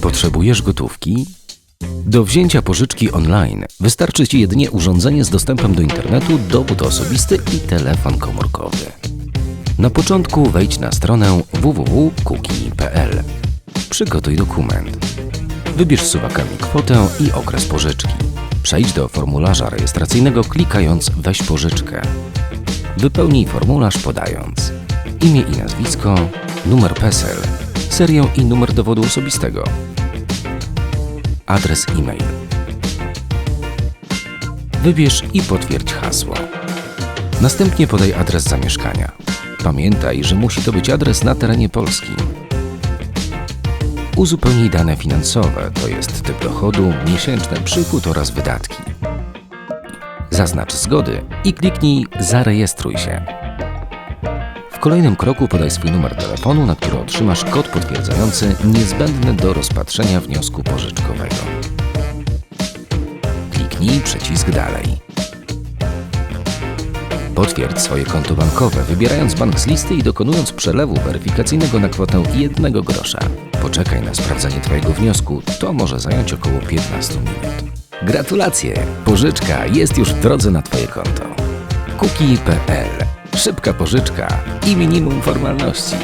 Potrzebujesz gotówki? Do wzięcia pożyczki online wystarczy Ci jedynie urządzenie z dostępem do internetu, dowód osobisty i telefon komórkowy. Na początku wejdź na stronę www.kuki.pl. Przygotuj dokument. Wybierz suwakami kwotę i okres pożyczki. Przejdź do formularza rejestracyjnego klikając Weź pożyczkę. Wypełnij formularz podając imię i nazwisko, numer PESEL, serię i numer dowodu osobistego, adres e-mail. Wybierz i potwierdź hasło. Następnie podaj adres zamieszkania. Pamiętaj, że musi to być adres na terenie Polski. Uzupełnij dane finansowe, to jest typ dochodu, miesięczny przychód oraz wydatki. Zaznacz zgody i kliknij Zarejestruj się. Kolejnym kroku podaj swój numer telefonu, na który otrzymasz kod potwierdzający niezbędny do rozpatrzenia wniosku pożyczkowego. Kliknij przycisk Dalej. Potwierdź swoje konto bankowe, wybierając bank z listy i dokonując przelewu weryfikacyjnego na kwotę 1 grosza. Poczekaj na sprawdzenie Twojego wniosku, to może zająć około 15 minut. Gratulacje! Pożyczka jest już w drodze na Twoje konto. Kuki.pl Szybka pożyczka i minimum formalności.